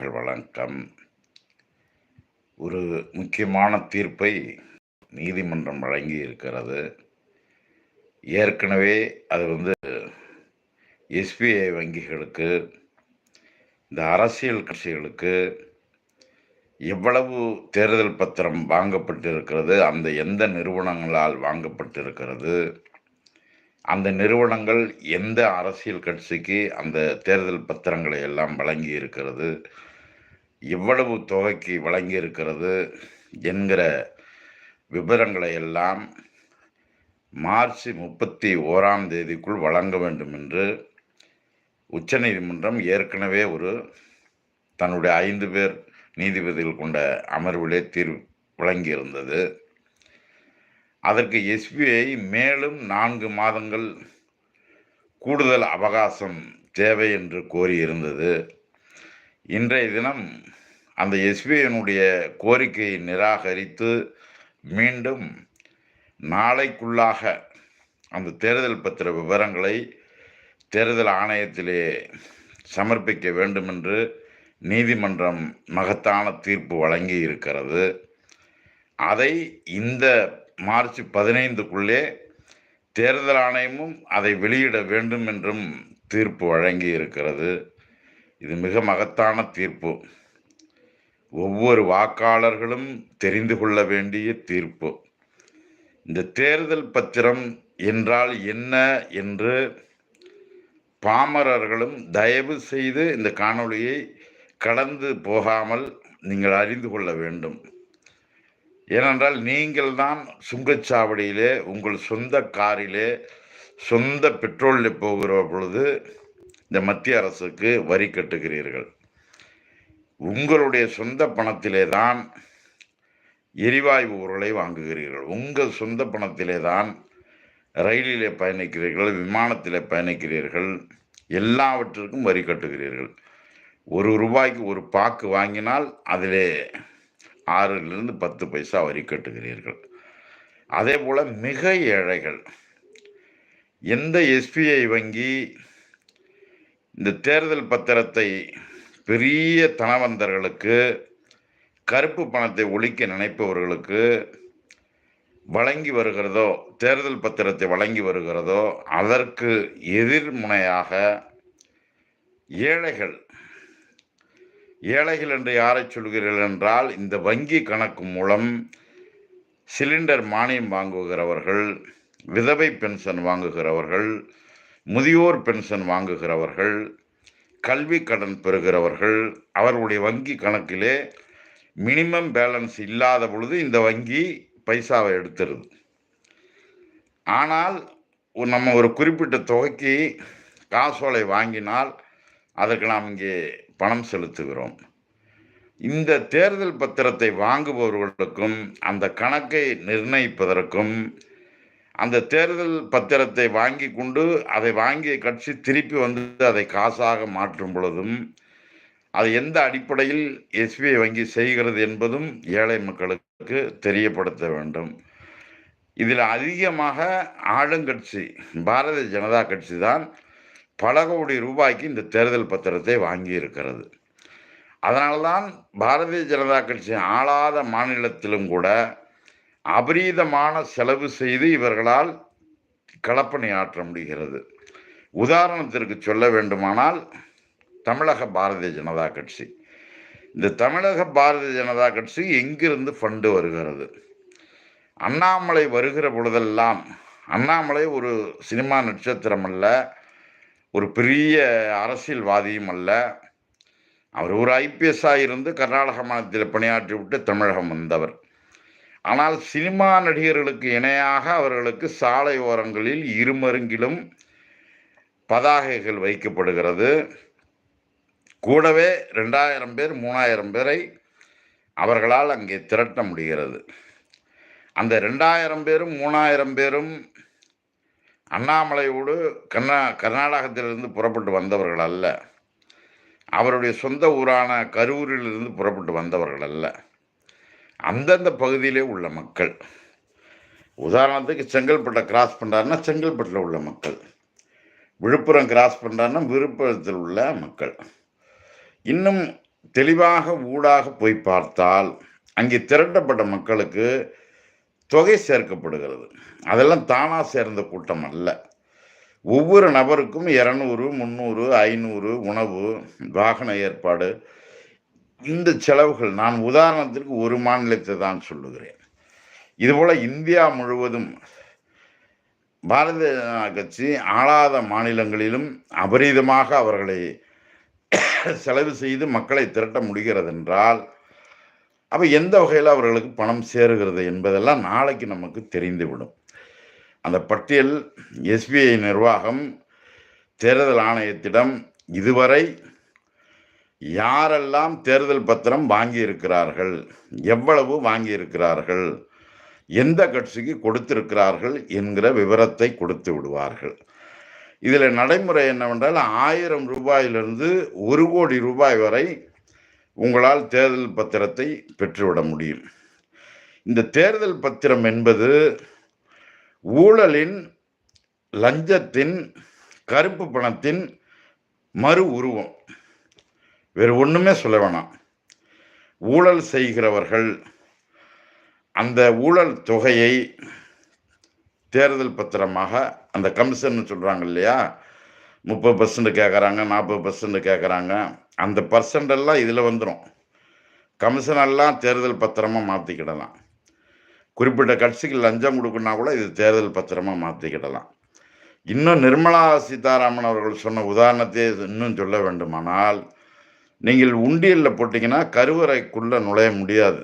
வணக்கம். ஒரு முக்கியமான தீர்ப்பை நீதிமன்றம் வழங்கி இருக்கிறது ஏற்கனவே அது வந்து எஸ்பிஐ வங்கிகளுக்கு இந்த அரசியல் கட்சிகளுக்கு எவ்வளவு தேர்தல் பத்திரம் வாங்கப்பட்டிருக்கிறது அந்த எந்த நிறுவனங்களால் வாங்கப்பட்டிருக்கிறது அந்த நிறுவனங்கள் எந்த அரசியல் கட்சிக்கு அந்த தேர்தல் பத்திரங்களை எல்லாம் வழங்கி இருக்கிறது எவ்வளவு தொகைக்கு வழங்கி இருக்கிறது என்கிற விபரங்களை எல்லாம் மார்ச் முப்பத்தி ஓராம் தேதிக்குள் வழங்க வேண்டும் என்று உச்சநீதிமன்றம் ஏற்கனவே ஒரு தன்னுடைய ஐந்து பேர் நீதிபதிகள் கொண்ட அமர்விலே தீர்வு வழங்கியிருந்தது அதற்கு எஸ்பிஐ மேலும் நான்கு மாதங்கள் கூடுதல் அவகாசம் தேவை என்று கோரியிருந்தது. இன்றைய தினம் அந்த எஸ்பிஐனுடைய கோரிக்கையை நிராகரித்து மீண்டும் நாளைக்குள்ளாக அந்த தேர்தல் பத்திர விவரங்களை தேர்தல் ஆணையத்திலே சமர்ப்பிக்க வேண்டும் என்று நீதிமன்றம் மகத்தான தீர்ப்பு வழங்கி இருக்கிறது அதை இந்த மார்ச் பதினைந்துக்குள்ளே தேர்தல் ஆணையமும் அதை வெளியிட வேண்டும் என்றும் தீர்ப்பு வழங்கி இருக்கிறது இது மிக மகத்தான தீர்ப்பு. ஒவ்வொரு வாக்காளர்களும் தெரிந்து கொள்ள வேண்டிய தீர்ப்பு. இந்த தேர்தல் பத்திரம் என்றால் என்ன என்று பாமரர்களும் தயவு செய்து இந்த காணொளியை கடந்து போகாமல் நீங்கள் அறிந்து கொள்ள வேண்டும். ஏனென்றால் நீங்கள் தான் சுங்கச்சாவடியிலே உங்கள் சொந்த காரிலே சொந்த பெட்ரோலில் போகிற பொழுது இந்த மத்திய அரசுக்கு வரி கட்டுகிறீர்கள். உங்களுடைய சொந்த பணத்திலே தான் எரிவாயு உருளை வாங்குகிறீர்கள். உங்கள் சொந்த பணத்திலே தான் ரயிலிலே பயணிக்கிறீர்கள் விமானத்திலே பயணிக்கிறீர்கள் எல்லாவற்றிற்கும் வரி கட்டுகிறீர்கள். ஒரு ரூபாய்க்கு ஒரு பாக்கு வாங்கினால் அதிலே ஆறிலிருந்து பத்து பைசா வரி கட்டுகிறீர்கள். அதே போல் மிக ஏழைகள் எந்த எஸ்பிஐ வங்கி இந்த தேர்தல் பத்திரத்தை பெரிய தனவந்தர்களுக்கு கருப்பு பணத்தை ஒழிக்க நினைப்பவர்களுக்கு வழங்கி வருகிறதோ தேர்தல் பத்திரத்தை வழங்கி வருகிறதோ அதற்கு எதிர்முனையாக ஏழைகள் ஏழைகள் என்று யாரை சொல்கிறீர்கள் என்றால் இந்த வங்கி கணக்கு மூலம் சிலிண்டர் மானியம் வாங்குகிறவர்கள் விதவை பென்ஷன் வாங்குகிறவர்கள் முதியோர் பென்ஷன் வாங்குகிறவர்கள் கல்வி கடன் பெறுகிறவர்கள் அவர்களுடைய வங்கி கணக்கிலே மினிமம் பேலன்ஸ் இல்லாத பொழுது இந்த வங்கி பைசாவை எடுத்துருது. ஆனால் நம்ம ஒரு குறிப்பிட்ட தொகைக்கு காசோலை வாங்கினால் அதற்கு நாம் இங்கே பணம் செலுத்துகிறோம். இந்த தேர்தல் பத்திரத்தை வாங்குபவர்களுக்கும் அந்த கணக்கை நிர்ணயிப்பதற்கும் அந்த தேர்தல் பத்திரத்தை வாங்கி கொண்டு அதை வாங்கிய கட்சி திருப்பி வந்து அதை காசாக மாற்றும் பொழுதும் அது எந்த அடிப்படையில் எஸ்பிஐ வங்கி செய்கிறது என்பதும் ஏழை மக்களுக்கு தெரியப்படுத்த வேண்டும். இதில் அதிகமாக ஆளுங்கட்சி பாரதிய ஜனதா கட்சி தான் பல கோடி ரூபாய்க்கு இந்த தேர்தல் பத்திரத்தை வாங்கி இருக்கிறது அதனால்தான் பாரதிய ஜனதா கட்சி ஆளாத மாநிலத்திலும் கூட அபரீதமான செலவு செய்து இவர்களால் கலப்பணி ஆற்ற முடிகிறது. உதாரணத்திற்கு சொல்ல வேண்டுமானால் தமிழக பாரதிய ஜனதா கட்சி. இந்த தமிழக பாரதிய ஜனதா கட்சி எங்கிருந்து ஃபண்டு வருகிறது? அண்ணாமலை வருகிற பொழுதெல்லாம் அண்ணாமலை ஒரு சினிமா நட்சத்திரம் அல்ல ஒரு பெரிய அரசியல்வாதியும் அல்ல. அவர் ஒரு ஐபிஎஸ்ஸாக இருந்து கர்நாடக மாநிலத்தில் பணியாற்றி விட்டு தமிழகம் வந்தவர். ஆனால் சினிமா நடிகர்களுக்கு இணையாக அவர்களுக்கு சாலை ஓரங்களில் இருமருங்கிலும் பதாகைகள் வைக்கப்படுகிறது. கூடவே ரெண்டாயிரம் பேர் மூணாயிரம் பேரை அவர்களால் அங்கே திரட்ட முடிகிறது. அந்த ரெண்டாயிரம் பேரும் மூணாயிரம் பேரும் அண்ணாமலையோடு கர்நா கர்நாடகத்திலிருந்து புறப்பட்டு வந்தவர்கள் அல்ல. அவருடைய சொந்த ஊரான கரூரிலிருந்து புறப்பட்டு வந்தவர்கள் அல்ல. அந்தந்த பகுதியிலே உள்ள மக்கள். உதாரணத்துக்கு செங்கல்பட்டை கிராஸ் பண்ணுறாருன்னா செங்கல்பட்டில் உள்ள மக்கள். விழுப்புரம் கிராஸ் பண்ணுறாருன்னா விழுப்புரத்தில் உள்ள மக்கள். இன்னும் தெளிவாக ஊடாக போய் பார்த்தால் அங்கே திரட்டப்பட்ட மக்களுக்கு தொகை சேர்க்கப்படுகிறது. அதெல்லாம் தானாக சேர்ந்த கூட்டம் அல்ல. ஒவ்வொரு நபருக்கும் இரநூறு முந்நூறு ஐநூறு உணவு வாகன ஏற்பாடு இந்த செலவுகள் நான் உதாரணத்திற்கு ஒரு மாநிலத்தை தான் சொல்லுகிறேன். இதுபோல் இந்தியா முழுவதும் பாரதிய ஜனதா கட்சி ஆளாத மாநிலங்களிலும் அபரீதமாக அவர்களை செலவு செய்து மக்களை திரட்ட முடிகிறது என்றால் அப்போ எந்த வகையில் அவர்களுக்கு பணம் சேருகிறது என்பதெல்லாம் நாளைக்கு நமக்கு தெரிந்துவிடும். அந்த பட்டியல் எஸ்பிஐ நிர்வாகம் தேர்தல் ஆணையத்திடம் இதுவரை யாரெல்லாம் தேர்தல் பத்திரம் வாங்கியிருக்கிறார்கள் எவ்வளவு வாங்கியிருக்கிறார்கள் எந்த கட்சிக்கு கொடுத்திருக்கிறார்கள் என்கிற விவரத்தை கொடுத்து விடுவார்கள். இதில் நடைமுறை என்னவென்றால் ஆயிரம் ரூபாயிலிருந்து ஒரு கோடி ரூபாய் வரை உங்களால் தேர்தல் பத்திரத்தை பெற்றுவிட முடியும். இந்த தேர்தல் பத்திரம் என்பது ஊழலின் லஞ்சத்தின் கருப்பு பணத்தின் மறு உருவம். வேறு ஒன்றுமே சொல்ல வேணாம். ஊழல் செய்கிறவர்கள் அந்த ஊழல் தொகையை தேர்தல் பத்திரமாக அந்த கமிஷன் சொல்கிறாங்க இல்லையா? முப்பது பர்சன்ட் கேட்குறாங்க நாற்பது பர்சன்ட் கேட்குறாங்க அந்த பர்சன்டெல்லாம் இதில் வந்துடும் கமிஷனெல்லாம் தேர்தல் பத்திரமாக மாற்றிக்கிடலாம் குறிப்பிட்ட கட்சிக்கு லஞ்சம் கொடுக்குன்னா கூட இது தேர்தல் பத்திரமாக மாற்றிக்கிடலாம் இன்னும் நிர்மலா சீதாராமன் அவர்கள் சொன்ன உதாரணத்தை இன்னும் சொல்ல வேண்டுமானால் நீங்கள் உண்டியலில் போட்டிங்கன்னா கருவறைக்குள்ளே நுழைய முடியாது.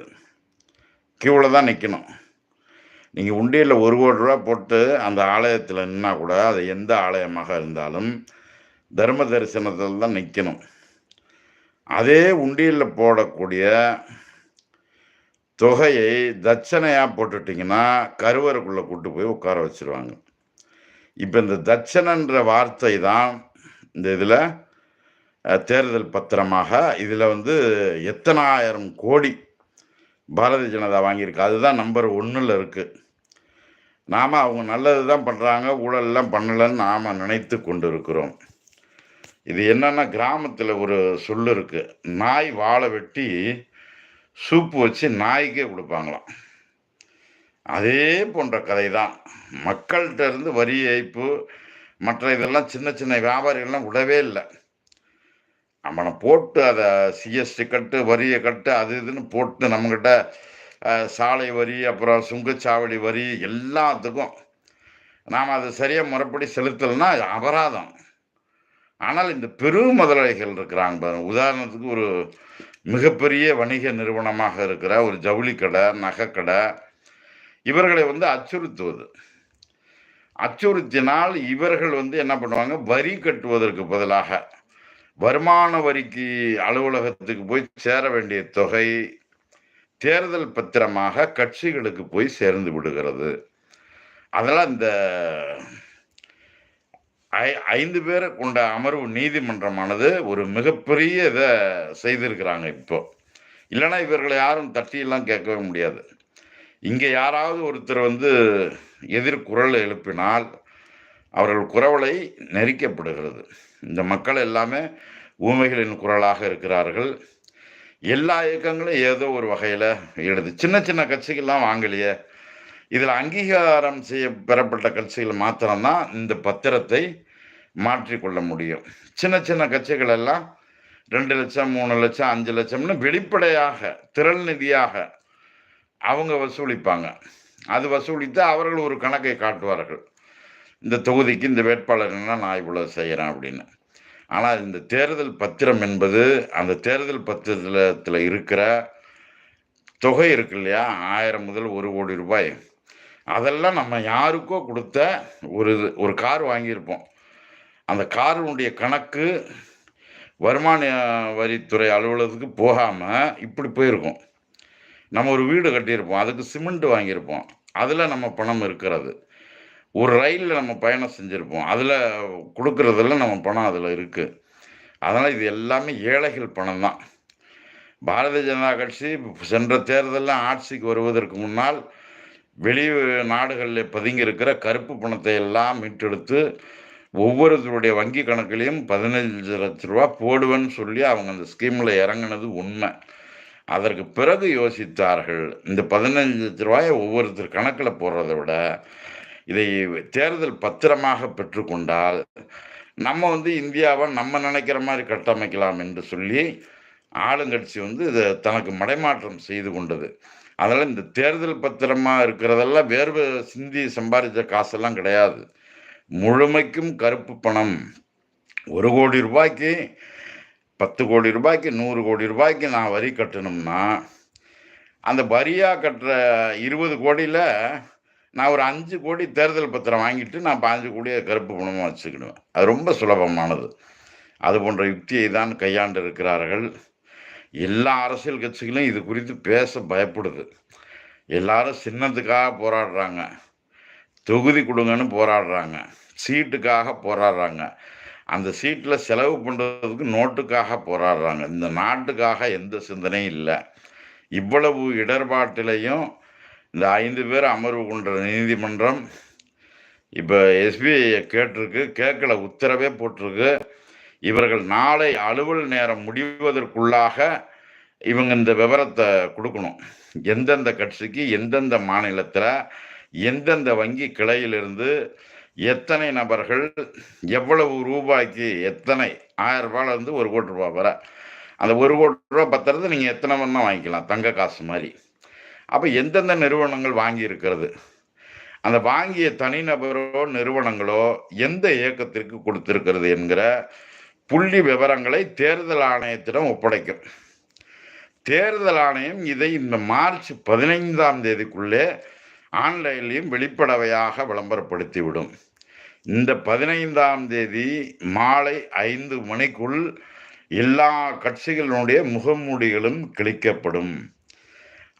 கியூவில் தான் நிற்கணும் நீங்கள் உண்டியலில் ஒரு கோடி ரூபா போட்டு அந்த ஆலயத்தில் நின்னா கூட அது எந்த ஆலயமாக இருந்தாலும் தர்ம தரிசனத்தில் தான் நிற்கணும் அதே உண்டியலில் போடக்கூடிய தொகையை தட்சணையாக போட்டுட்டிங்கன்னா கருவறைக்குள்ளே கூட்டு போய் உட்கார வச்சுருவாங்க. இப்போ இந்த தட்சணன்ற வார்த்தை தான் இந்த இதில் தேர்தல் பத்திரமாக இதில் வந்து எத்தனாயிரம் கோடி பாரதிய ஜனதா வாங்கியிருக்கு. அதுதான் நம்பர் ஒன்றில் இருக்குது நாம் அவங்க நல்லது தான் பண்ணுறாங்க ஊழல்லாம் பண்ணலைன்னு நாம் நினைத்து கொண்டு இருக்கிறோம் இது என்னென்னா கிராமத்தில் ஒரு சொல்லு இருக்குது நாய் வாழை வெட்டி சூப்பு வச்சு நாய்க்கே கொடுப்பாங்களாம். அதே போன்ற கதை தான் மக்கள்கிட்ட இருந்து வரி ஏய்ப்பு மற்ற இதெல்லாம் சின்ன சின்ன வியாபாரிகள்லாம் விடவே இல்லை. நம்மளை போட்டு அதை சிஎஸ்டி கட்டு வரியை கட்டு அது இதுன்னு போட்டு நம்மக்கிட்ட சாலை வரி அப்புறம் சுங்கச்சாவடி வரி எல்லாத்துக்கும் நாம் அதை சரியாக முறைப்படி செலுத்தலைன்னா அது அபராதம். ஆனால் இந்த பெரும் முதலாளிகள் இருக்கிறாங்க பாருங்க. உதாரணத்துக்கு ஒரு மிகப்பெரிய வணிக நிறுவனமாக இருக்கிற ஒரு ஜவுளி கடை நகைக்கடை இவர்களை வந்து அச்சுறுத்துவது. அச்சுறுத்தினால் இவர்கள் வந்து என்ன பண்ணுவாங்க? வரி கட்டுவதற்கு பதிலாக வருமான வரிக்கு அலுவலகத்துக்கு போய் சேர வேண்டிய தொகை தேர்தல் பத்திரமாக கட்சிகளுக்கு போய் சேர்ந்து விடுகிறது. அதெல்லாம் இந்த ஐ- ஐந்து பேரை கொண்ட அமர்வு நீதிமன்றமானது ஒரு மிகப்பெரிய இதை செய்திருக்கிறாங்க இப்போ. இல்லைன்னா இவர்களை யாரும் தட்டியெல்லாம் கேட்கவே முடியாது. இங்கே யாராவது ஒருத்தர் வந்து எதிர்குரல் எழுப்பினால் அவர்கள் குரவலை நெரிக்கப்படுகிறது. இந்த மக்கள் எல்லாமே ஊமைகளின் குரலாக இருக்கிறார்கள். எல்லா இயக்கங்களும் ஏதோ ஒரு வகையில் ஈடுது. சின்ன சின்ன கட்சிகள்லாம் வாங்கலையே. இதில் அங்கீகாரம் செய்ய பெறப்பட்ட கட்சிகள் மாத்திரம்தான் இந்த பத்திரத்தை மாற்றிக்கொள்ள முடியும். சின்ன சின்ன கட்சிகள் எல்லாம் ரெண்டு லட்சம் மூணு லட்சம் அஞ்சு லட்சம்னு வெளிப்படையாக திரள் நிதியாக அவங்க வசூலிப்பாங்க. அது வசூலித்து அவர்கள் ஒரு கணக்கை காட்டுவார்கள். இந்த தொகுதிக்கு இந்த வேட்பாளர்னா நான் இவ்வளோ செய்கிறேன் அப்படின்னு. ஆனால் இந்த தேர்தல் பத்திரம் என்பது அந்த தேர்தல் பத்திரத்தில் இருக்கிற தொகை இருக்கு இல்லையா? ஆயிரம் முதல் ஒரு கோடி ரூபாய். அதெல்லாம் நம்ம யாருக்கோ கொடுத்த ஒரு இது- ஒரு கார் வாங்கியிருப்போம். அந்த காரினுடைய கணக்கு வருமான வரித்துறை அலுவலகத்துக்கு போகாமல் இப்படி போயிருக்கும். நம்ம ஒரு வீடு கட்டியிருப்போம். அதுக்கு சிமெண்ட் வாங்கியிருப்போம். அதில் நம்ம பணம் இருக்கிறது. ஒரு ரயிலில் நம்ம பயணம் செஞ்சுருப்போம். அதில் கொடுக்குறதுல நம்ம பணம் அதில் இருக்குது அதனால் இது எல்லாமே ஏழைகள் பணம் தான். பாரதிய ஜனதா கட்சி சென்ற தேர்தலில் ஆட்சிக்கு வருவதற்கு முன்னால் வெளி நாடுகளில் பதுங்கியிருக்கிற கருப்பு பணத்தை எல்லாம் மீட்டெடுத்து ஒவ்வொருத்தருடைய வங்கி கணக்குலேயும் பதினஞ்சு லட்ச ரூபா போடுவேன்னு சொல்லி அவங்க அந்த ஸ்கீமில் இறங்குனது உண்மை. அதற்கு பிறகு யோசித்தார்கள் இந்த பதினஞ்சு லட்ச ரூபாயை ஒவ்வொருத்தர் கணக்கில் போடுறதை விட இதை தேர்தல் பத்திரமாக பெற்றுக்கொண்டால் நம்ம வந்து இந்தியாவை நம்ம நினைக்கிற மாதிரி கட்டமைக்கலாம் என்று சொல்லி ஆளுங்கட்சி வந்து இதை தனக்கு மடைமாற்றம் செய்து கொண்டது. அதனால் இந்த தேர்தல் பத்திரமா இருக்கிறதெல்லாம் வேர்வை சிந்தி சம்பாதிச்ச காசெல்லாம் கிடையாது. முழுமைக்கும் கருப்பு பணம். ஒரு கோடி ரூபாய்க்கு பத்து கோடி ரூபாய்க்கு நூறு கோடி ரூபாய்க்கு நான் வரி கட்டணும்னா அந்த வரியாக கட்டுற இருபது கோடியில் நான் ஒரு அஞ்சு கோடி தேர்தல் பத்திரம் வாங்கிட்டு நான் பாஞ்சு கோடியை கருப்பு பணமாக வச்சுக்கிடுவேன். அது ரொம்ப சுலபமானது. அது போன்ற யுக்தியை தான் கையாண்டு இருக்கிறார்கள் எல்லா அரசியல் கட்சிகளும் இது குறித்து பேச பயப்படுது. எல்லாரும் சின்னத்துக்காக போராடுறாங்க. தொகுதி கொடுங்கன்னு போராடுறாங்க. சீட்டுக்காக போராடுறாங்க. அந்த சீட்டில் செலவு பண்ணுறதுக்கு நோட்டுக்காக போராடுறாங்க. இந்த நாட்டுக்காக எந்த சிந்தனையும் இல்லை. இவ்வளவு இடர்பாட்டிலையும் இந்த ஐந்து பேர் அமர்வு கொண்ட நீதிமன்றம் இப்போ எஸ்பிஐ கேட்டிருக்கு. கேட்கல உத்தரவே போட்டிருக்கு. இவர்கள் நாளை அலுவல் நேரம் முடிவதற்குள்ளாக இவங்க இந்த விவரத்தை கொடுக்கணும். எந்தெந்த கட்சிக்கு எந்தெந்த மாநிலத்தில் எந்தெந்த வங்கி கிளையிலிருந்து எத்தனை நபர்கள் எவ்வளவு ரூபாய்க்கு எத்தனை ஆயிரம் ரூபாயிலேருந்து ஒரு கோடி ரூபாய் வர. அந்த ஒரு கோடி ரூபா பத்திரத்தை நீங்கள் எத்தனை வேணால் வாங்கிக்கலாம் தங்க காசு மாதிரி. அப்போ எந்தெந்த நிறுவனங்கள் வாங்கி இருக்கிறது அந்த வாங்கிய தனிநபரோ நிறுவனங்களோ எந்த இயக்கத்திற்கு கொடுத்திருக்கிறது என்கிற புள்ளி விவரங்களை தேர்தல் ஆணையத்திடம் ஒப்படைக்கும். தேர்தல் ஆணையம் இதை இந்த மார்ச் பதினைந்தாம் தேதிக்குள்ளே ஆன்லைன்லையும் வெளிப்படவையாக விளம்பரப்படுத்திவிடும். இந்த பதினைந்தாம் தேதி மாலை ஐந்து மணிக்குள் எல்லா கட்சிகளினுடைய முகமூடிகளும் கிழிக்கப்படும்.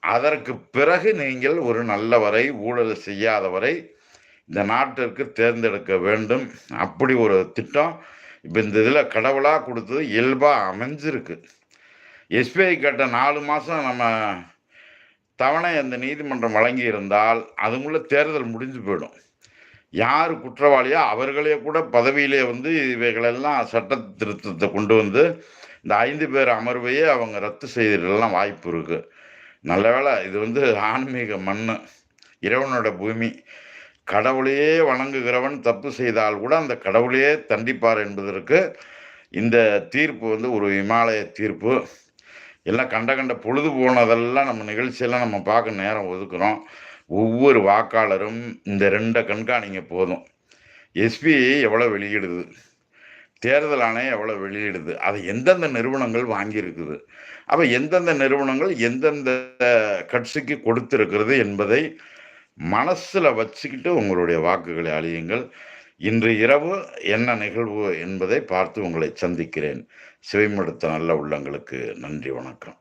அதற்கு பிறகு நீங்கள் ஒரு நல்லவரை ஊழல் செய்யாதவரை இந்த நாட்டிற்கு தேர்ந்தெடுக்க வேண்டும். அப்படி ஒரு திட்டம் இப்போ இந்த இதில் கடவுளாக கொடுத்தது இயல்பாக அமைஞ்சிருக்கு. எஸ்பிஐ கேட்ட நாலு மாதம் நம்ம தவணை அந்த நீதிமன்றம் வழங்கி இருந்தால் அதுக்குள்ள தேர்தல் முடிஞ்சு போயிடும். யார் குற்றவாளியோ அவர்களே கூட பதவியிலே வந்து இவைகளெல்லாம் சட்ட திருத்தத்தை கொண்டு வந்து இந்த ஐந்து பேர் அமர்வையே அவங்க ரத்து செய்திடலாம் வாய்ப்பு இருக்குது நல்ல வேளை இது வந்து ஆன்மீக மண் இறைவனோட பூமி. கடவுளையே வணங்குகிறவன் தப்பு செய்தால் கூட அந்த கடவுளையே தண்டிப்பார் என்பதற்கு இந்த தீர்ப்பு வந்து ஒரு இமாலய தீர்ப்பு. எல்லாம் கண்ட கண்ட பொழுது போனதெல்லாம் நம்ம நிகழ்ச்சியெல்லாம் நம்ம பார்க்க நேரம் ஒதுக்குறோம். ஒவ்வொரு வாக்காளரும் இந்த ரெண்டை கண்காணிங்க போதும். எஸ்பி எவ்வளோ வெளியிடுது? தேர்தல் ஆணையம் எவ்வளோ வெளியிடுது? அதை எந்தெந்த நிறுவனங்கள் வாங்கியிருக்குது? அப்போ எந்தெந்த நிறுவனங்கள் எந்தெந்த கட்சிக்கு கொடுத்திருக்கிறது என்பதை மனசில் வச்சுக்கிட்டு உங்களுடைய வாக்குகளை அழியுங்கள். இன்று இரவு என்ன நிகழ்வு என்பதை பார்த்து உங்களை சந்திக்கிறேன். சிவைமடுத்த நல்ல உள்ளங்களுக்கு நன்றி வணக்கம்.